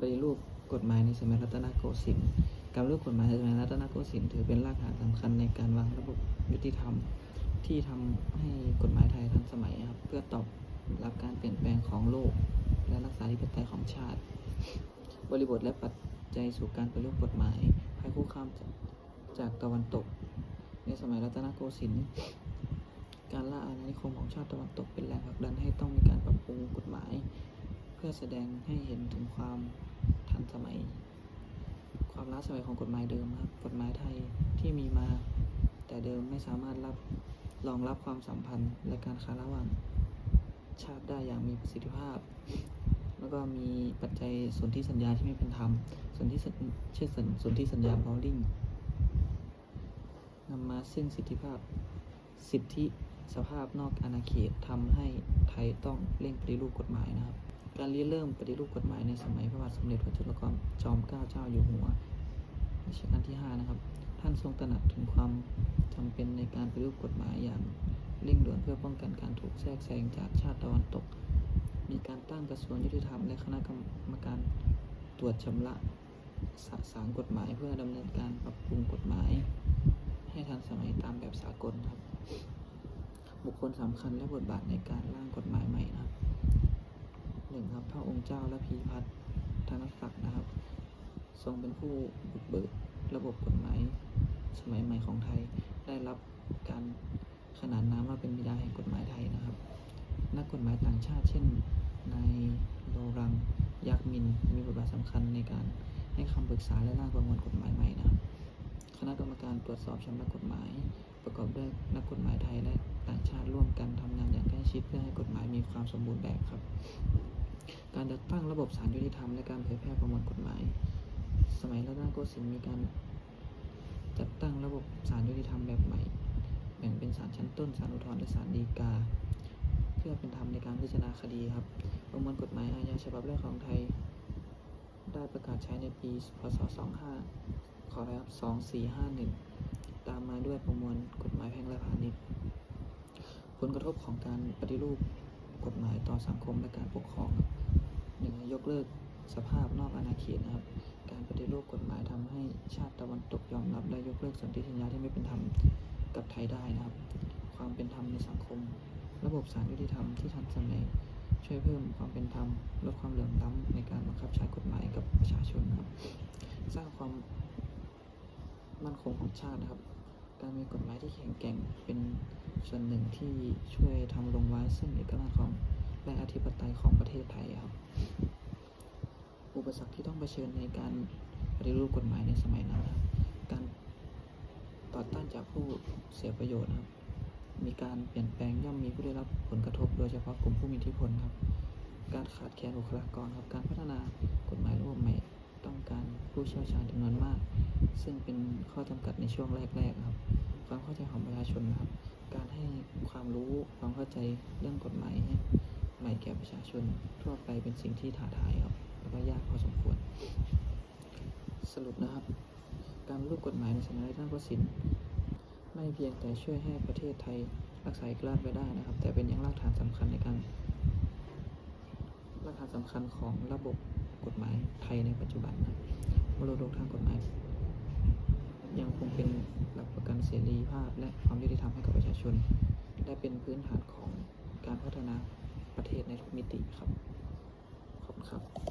ปฏิรูปกฎหมายในสมัยรัตนโกสินทร์การรูปกฎหมายในสมัยรัตนโกสินทร์ถือเป็นรากฐานสำคัญในการวางระบบยุติธรรม ที่ทำให้กฎหมายไทยทันสมัยครับ เพื่อตอบรับการเปลี่ยนแปลงของโลก และรักษาธิปไตยของชาติ บริบทและปัจจัยสู่การปฏิรูปกฎหมายภัยคุกคามจาจากตะวันตก ในสมัยรัตนโกสินทร์การล่าอาณานิคมของชาติตะวันตกเป็นแรงผลักดันให้ต้องมีการปรับปรุงกฎหมาย เพื่อแสดงให้เห็นถึงความทันสมัย ความล้า สมัยของกฎหมายเดิมครับ กฎหมายไทยที่มีมา แต่เดิมไม่สามารถรับรองรับความสัมพันธ์และการค้าระหว่างชาติได้อย่างมีประสิทธิภาพ แล้วก็มีปัจจัยส่วนที่สัญญาที่ไม่เป็นธรรมส่วนที่เช่นส่วนส่วนที่สัญญาบอลลิงนำมาซึ่งสิทธิภาพสิทธิสภาพนอกอาณาเขตทำให้ไทยต้องเร่งปฏิรูปกฎหมายนะครับ การริเริ่มปฏิรูปกฎหมายในสมัยพระบาทสมเด็จพระจุลจอมเกล้าเจ้าอยู่หัว รัชกาลที่ 5 นะครับ ท่านทรงตระหนักถึงความจำเป็นในการปฏิรูปกฎหมายอย่างเร่งด่วนเพื่อป้องกันการถูกแทรกแซงจากชาติตะวันตก มีการตั้งกระทรวงยุติธรรมและคณะกรรมการตรวจชำระสสารกฎหมาย เพื่อดำเนินการปรับปรุงกฎหมาย ให้ทันสมัยตามแบบสากลครับ บุคคลสำคัญและบทบาทในการร่างกฎหมายใหม่นะครับหนึ่งครับพระองค์เจ้าและพีพัฒน์ธนศักดิ์นะครับ ทรงเป็นผู้บุกเบิกระบบกฎหมายสมัยใหม่ของไทย ได้รับการขนานนามว่าเป็นบิดาแห่งกฎหมายไทยนะครับ นักกฎหมายต่างชาติ เช่นนายโลรัง ยักษ์มิน มีบทบาทสำคัญในการให้คำปรึกษาและร่างประมวลกฎหมายใหม่นะครับ คณะกรรมการตรวจสอบชำระกฎหมาย ประกอบด้วยนักกฎหมายไทยและต่างชาติร่วมกันทำงานอย่างใกล้ชิดเพื่อให้กฎหมายมีความสมบูรณ์แบบครับ การจัดตั้งระบบศาลยุติธรรมและการเผยแพร่ประมวลกฎหมาย สมัยรัตนโกสินทร์มีการจัดตั้งระบบศาลยุติธรรมแบบใหม่ แบ่งเป็นศาลชั้นต้นศาลอุทธรณ์และศาลฎีกา เพื่อเป็นธรรมในการพิจารณาคดีครับ ประมวลกฎหมายอาญาฉบับแรกของไทย ได้ประกาศใช้ในปี พศ 25 ขอรับ 2451 ตามมาด้วยประมวลกฎหมายแพ่งและพาณิชย์ ผลกระทบของการปฏิรูปกฎหมายต่อสังคมและการปกครองหนึ่งยกเลิกสภาพนอกอาณาเขตนะครับ การปฏิรูปกฎหมายทำให้ชาติตะวันตกยอมรับและยกเลิกสนธิสัญญาที่ไม่เป็นธรรมกับไทยได้นะครับ ความเป็นธรรมในสังคม ระบบศาลยุติธรรมที่ทันสมัยช่วยเพิ่มความเป็นธรรมลดความเหลื่อมล้ำในการบังคับใช้กฎหมายกับประชาชนครับ สร้างความมั่นคงของชาตินะครับ การมีกฎหมายที่แข็งแกร่งเป็นส่วนหนึ่งที่ช่วยทำลงไว้ซึ่งเอกราชของและอธิปไตยของประเทศไทยครับ อุปสรรคที่ต้องเผชิญในการปฏิรูปกฎหมายในสมัยนั้นการต่อต้านจากผู้เสียประโยชน์นะครับ มีการเปลี่ยนแปลงย่อมมีผู้ได้รับผลกระทบ โดยเฉพาะกลุ่มผู้มีอิทธิพลครับ การขาดแคลนบุคลากรครับ การพัฒนากฎหมายระบบใหม่ต้องการผู้เชี่ยวชาญจำนวนมาก ซึ่งเป็นข้อจำกัดในช่วงแรกๆครับ ความเข้าใจของประชาชนครับ การให้ความรู้ความเข้าใจเรื่องกฎหมายใหม่แก่ประชาชนทั่วไปเป็นสิ่งที่ท้าทายครับ ก็ยากพอสมควร สรุปนะครับ การรูปกฎหมายในสมัยรัตนโกสินทร์ไม่เพียงแต่ช่วยให้ประเทศไทยรักษาเอกราชไว้ได้นะครับ แต่เป็นยังรากฐานสำคัญในการรากฐานสำคัญของระบบกฎหมายไทยในปัจจุบันนะมรดกทางกฎหมาย ยังคงเป็นหลักประกันเสรีภาพ และความยุติธรรมให้กับประชาชน และเป็นพื้นฐานของการพัฒนาประเทศในทุกมิติครับ ขอบคุณครับ